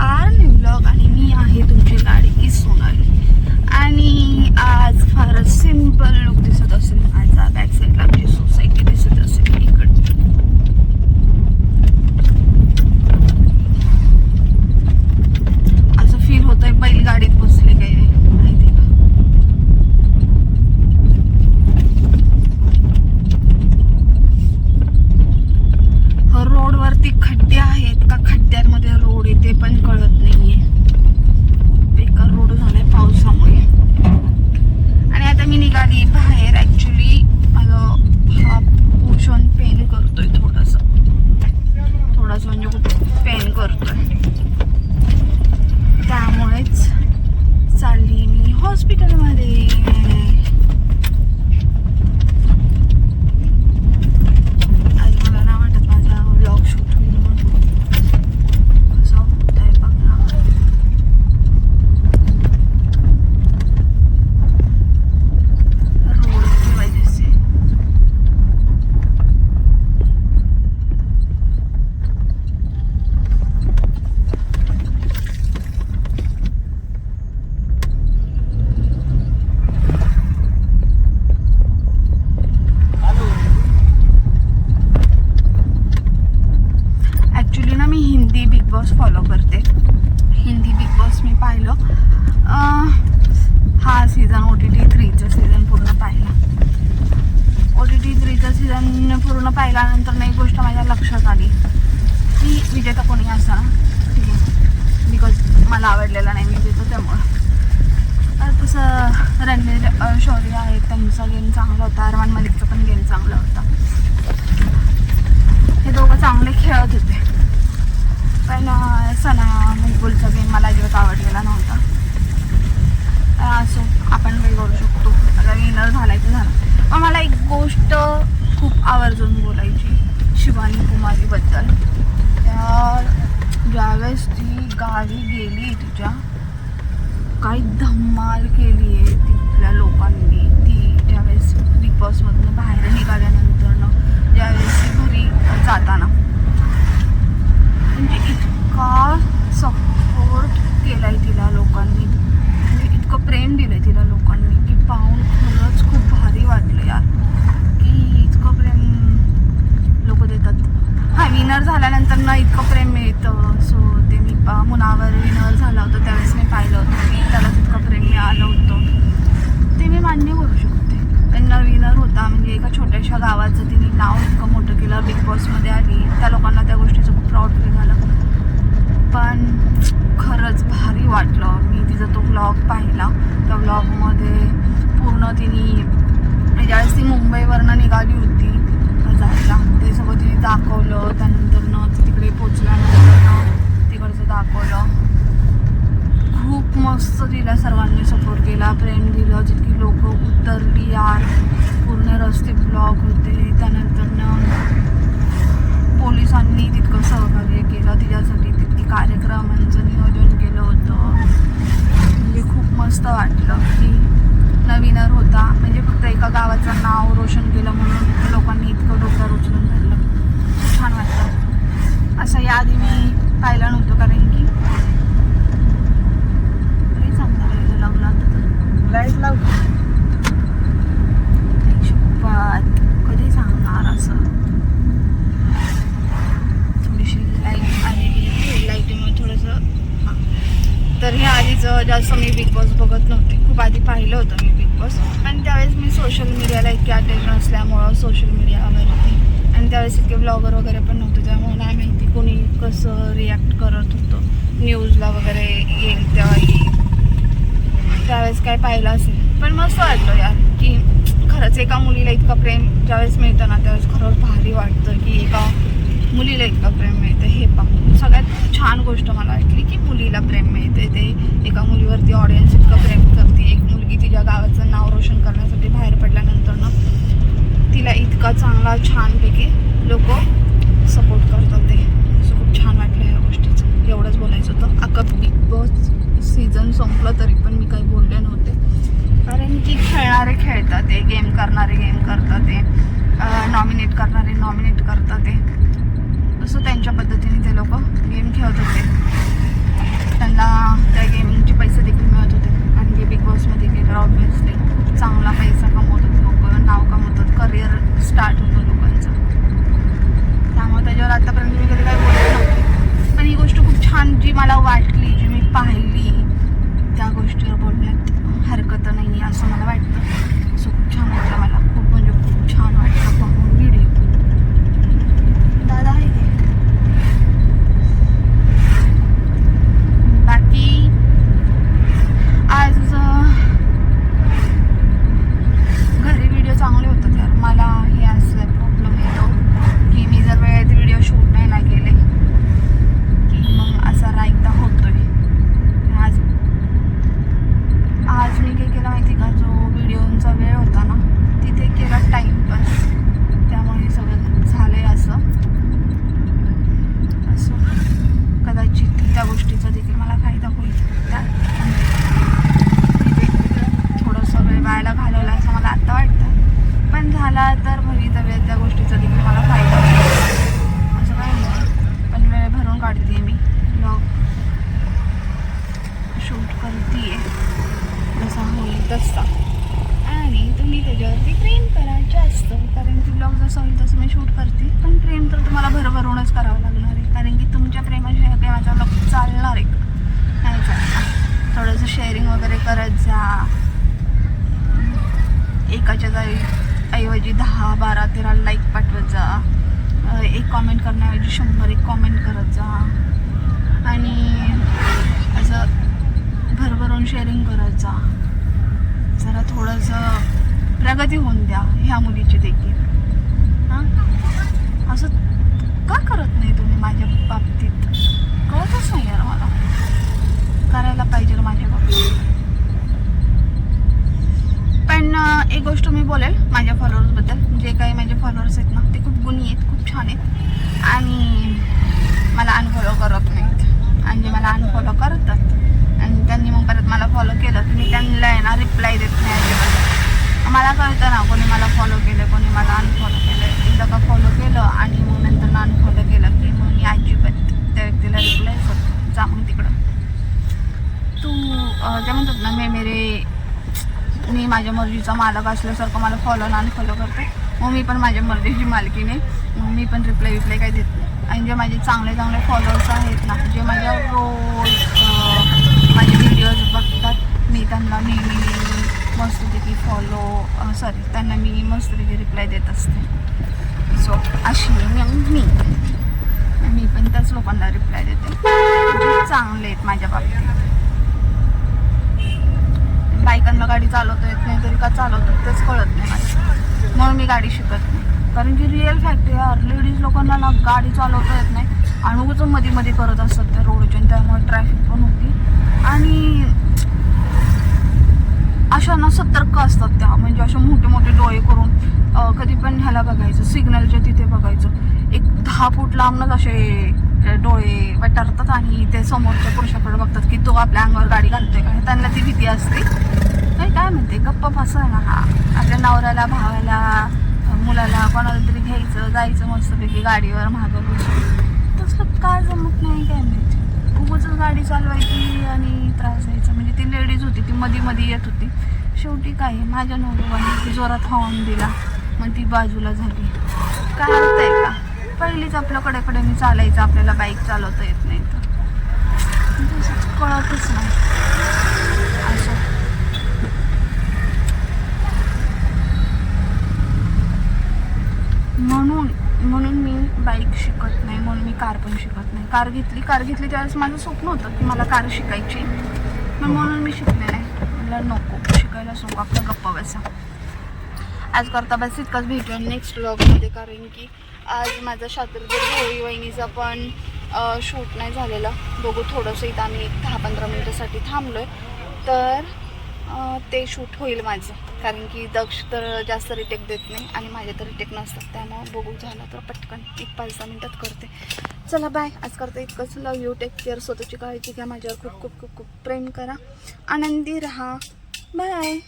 R new blog आणि मी आहे तुमची लाडकी सोनाली. आणि आज फारच सिंपल लुक दिसत असेल. माझा बॅक साईडला आमची सोसायटी दिसत असेल. इकडे असं फील होतंय बैलगाडीत बसले काही माहिती का रोडवरती खड्डे आहेत का खड्ड्यांमध्ये रोड आहे ते पण कळत नाहीये बेकार रोड झालाय पावसामुळे आणि आता मी निघाली बाहेर ऍक्च्युली माझं हा पोषण पेन करतोय थोडस थोडस म्हणजे खूप पेन करतोय त्यामुळेच चालली मी हॉस्पिटलमध्ये आज मला नाही वाटत माझा व्लॉग शूट होईल म्हणून कसं होतंय बघा रोड की वजह से ॲक्च्युली ना मी हिंदी बिग बॉस फॉलो करते हिंदी बिग बॉस मी पाहिलं अं, हा सीझन ओ टी टी थ्रीचं सीझन पूर्ण पाहिला ओ टी टी थ्रीचं सीझन त्यानंतर नाही एक गोष्ट माझ्या लक्षात आली. की विजेता कोणी असा ठीक आहे. बिकॉज मला आवडलेला नाही विजेता त्यामुळं. तसं रणवीर शौर्य आहे त्यांचा गेम चांगला होता. अरमान मलिकचा पण गेम चांगला होता. हे दोघं चांगले खेळत होते. पण सना मुलबुलचा गेम मला अजिबात आवडलेला नव्हता. असो आपण काही करू शकतो. आता विनर झालाय तर झाला. पण मला एक आवर्जून बोलायची शिवानी कुमारीबद्दल. त्या ज्यावेळेस ती गाडी गेली तिच्या काही धम्माल केली आहे तिथल्या लोकांनी. ती ज्यावेळेस बिग बॉसमधून बाहेर निघाल्यानंतरनं ज्यावेळेस ती घरी जाताना. म्हणजे इतका सपोर्ट केला आहे तिला लोकांनी. म्हणजे इतकं प्रेम दिलं आहे तिला लोकांनी की पाहून खरंच खूप भारी वाटलं यार की इतकं प्रेम लोक देतात ना विनर झाल्यानंतर ना इतकं प्रेम मिळतं. सो ते मी मुनावर विनर झाला होता त्यावेळेस मी पाहिलं होतं की त्याला तितकं प्रेम मिळालं होतं. ते मी मान्य करू शकते. पण विनर होता म्हणजे एका छोट्याशा गावाचं तिने नाव इतकं मोठं केलं बिग बॉसमध्ये आली त्या लोकांना त्या गोष्टीचं खूप प्राऊड फील झालं. पण खरंच भारी वाटलं. मी तिचा तो व्लॉग पाहिला. त्या व्लॉगमध्ये पूर्ण तिने ज्यावेळेस ती मुंबईवरनं निघाली होती जायला ते सगळं तिने दाखवलं त्यानंतर ती तिकडे पोचल्यानंतरनं तिकडचं दाखवलं. खूप मस्त तिला सर्वांनी सपोर्ट केला प्रेम दिलं जितकी लोक उतरली यार पूर्ण रस्ते ब्लॉक होते. त्यानंतरनं पोलिसांनी तितकं सहकार्य केलं तिच्यासाठी तितकी कार्यक्रमांचं नियोजन केलं होतं. म्हणजे खूप मस्त वाटलं की नवीनर होता. म्हणजे फक्त एका गावाचं नाव रोशन केलं म्हणून लोकांनी इतकं डोक्यावर उचलून धरलं खूप छान वाटलं असं याआधी मी पाहिलं नव्हतं कारण की लई चांगलं राहिलं लागलं आता तर लाइट लाव शपथ कधी सांगणार असं थोडीशी लाइट आलेली आहे लाईटीमुळे थोडंसं हां तर हे आधीच जास्त मी बिग बॉस बघत नव्हते. खूप आधी पाहिलं होतं मी बिग बॉस आणि त्यावेळेस मी सोशल मीडियाला इतकी अटेंड असल्यामुळं सोशल मीडियावरती आणि त्यावेळेस इतके ब्लॉगर वगैरे पण नव्हते त्यामुळे नाही माहिती कोणी कसं रिॲक्ट करत होतं. न्यूजला वगैरे येईल तेव्हा येईल. त्यावेळेस काय पाहिलं असेल. पण मस्त वाटलं यार की खरंच एका मुलीला इतकं प्रेम ज्यावेळेस मिळतं ना त्यावेळेस खरंच भारी वाटतं की एका मुलीला एकदा प्रेम मिळते हे पाहून सगळ्यात छान गोष्ट मला वाटली की मुलीला प्रेम मिळते ते एका मुलीवरती ऑडियन्स इतकं प्रेम करते. एक मुलगी तिच्या गावाचं नाव रोशन करण्यासाठी बाहेर पडल्यानंतर ना तिला इतका चांगला छानपैकी लोक सपोर्ट करतात ते. असं खूप छान वाटलं ह्या गोष्टीचं. एवढंच बोलायचं होतं. अख्खा बिग बॉस सीझन संपलं तरी पण मी काही बोलले नव्हते. कारण की खेळणारे खेळतात ते गेम करणारे गेम करतात ते नॉमिनेट करणारे नॉमिनेट करतात ते असं त्यांच्या पद्धतीने ते लोक गेम खेळत होते त्या गोष्टीचा देखील मला फायदा होईल त्या थोडंसं वेळ वायाला घालवला असं मला आत्ता वाटतं पण झाला तर भवितव्यात त्या गोष्टीचा देखील मला फायदा होतो. असं काय नाही. पण वेळ भरून काढते मी. ब्लॉग शूट करते जसा होईल तसा. आणि तुम्ही त्याच्यावरती प्रेम करा जास्त. कारण की ब्लॉग जसं होईल तसं मी शूट करते. पण प्रेम तर तुम्हाला भरभरूनच करावं लागणार आहे कारण की तुमच्या प्रेमाशिवाय प्रेमाचा ब्लॉग चालणार आहे का? नाही चालणार थोडंसं शेअरिंग वगैरे करत जा एकाच्या जागी करण्याऐवजी दहा बारा तेरा लाईक पाठवत जा. एक कॉमेंट करण्याऐवजी शंभर एक कॉमेंट करत जा. आणि असं भरभरून शेअरिंग करत जा. जरा थोडंसं प्रगती होऊन द्या ह्या मुलीची देखील. हां? असं का करत नाही तुम्ही माझ्या बाबतीत? कळतच नाही यार मला. करायला पाहिजे माझ्या बाबतीत पण अं, एक गोष्ट मी बोलेल माझ्या फॉलोअर्सबद्दल जे काही माझे फॉलोअर्स आहेत ना ते खूप गुणी आहेत खूप छान आहेत. आणि मला अनफॉलो करत नाहीत. आणि जे मला अनफॉलो करतात आणि त्यांनी मग परत मला फॉलो केलं की मी त्यांना आहे ना रिप्लाय देत नाही अजिबात. मला कळतं ना कोणी मला फॉलो केलं कोणी मला अनफॉलो केलं. एकदा का फॉलो केलं आणि मग नंतर अनफॉलो केलं की मग मी अजिबात त्या व्यक्तीला रिप्लाय करतो जा मग तिकडं. तू जे म्हणतात ना मे मेरे मी माझ्या मर्जीचा मालक असल्यासारखं मला फॉलो आणि फॉलो करते. मग मी पण माझ्या मर्जीची मालकीने मग मी पण रिप्लाय विप्लाय काही देत नाही. आणि जे माझे चांगले चांगले फॉलोअर्स आहेत ना जे माझ्या रोज माझे व्हिडिओज बघतात मी त्यांना नेहमी मस्तपैकी फॉलो सॉरी त्यांना मी मस्तपैकी रिप्लाय देत असते. सो अशी मी. मी पण त्याच लोकांना रिप्लाय देते. जे चांगले आहेत माझ्या बाबतीत. त्यांना गाडी चालवता येत नाही तरी का चालवतात तेच कळत नाही मला. म्हणून मी गाडी शिकत नाही. कारण की रिअल फॅक्ट यार लेडीज लोकांना ना गाडी चालवता येत नाही आणि उगाच मध्ये मध्ये करत असतात त्या रोडच्या त्यामुळे ट्रॅफिक पण होती. आणि अशा ना सतर्क असतात त्या म्हणजे असे मोठे मोठे डोळे करून कधी पण ह्याला बघायचं सिग्नलच्या तिथे बघायचं. एक दहा फूट लांबनच असे डोळे वटारतात आणि ते समोरच्या पुरुषाकडे बघतात की तो आपल्या अंगावर गाडी घालतोय का? त्यांना ती भीती असते. नाही काय म्हणते गप्प फसा ना. हा आपल्या नवऱ्याला भावाला मुलाला कोणाला तरी घ्यायचं जायचं मस्तपैकी गाडीवर मागं तसं तसलं काय जमत नाही काय माहिती? उगचच गाडी चालवायची आणि त्रास व्हायचा म्हणजे ती लेडीज होती ती मध्ये मध्ये येत होती. शेवटी काय माझ्या नवरोबाने ती जोरात हॉर्न दिला मग ती बाजूला झाली. काय पहिलीच आपल्याकडे कडे मी चालायचं आपल्याला बाईक चालवता येत नाही तर. कळतच नाही. असं. म्हणून म्हणून मी बाईक शिकत नाही म्हणून मी कार पण शिकत नाही. कार घेतली कार घेतली त्यावेळेस माझं स्वप्न होतं की मला कार शिकायची. पण म्हणून मी शिकले नाही मला नको शिकायला नको आपलं गप्पा बसा. आज करता बस इतकंच भेटूया नेक्स्ट ब्लॉगमध्ये कारण की आज माझा शास्त्रदूर होळी वहिनीचा पण शूट नाही झालेला. बघू थोडंसं इथं आम्ही एक दहा पंधरा मिनटासाठी थांबलो आहे तर ते शूट होईल माझं. कारण की दक्ष तर जास्त रिटेक देत नाही आणि माझे तर रिटेक नसतात. त्यामुळं बघू झालं तर पटकन एक पाच दहा मिनटात करते. चला बाय आज करता इतकंच. लव यू टेक केअर स्वतःची काळजी घ्या. माझ्यावर खूप खूप खूप खूप प्रेम करा. आनंदी राहा. बाय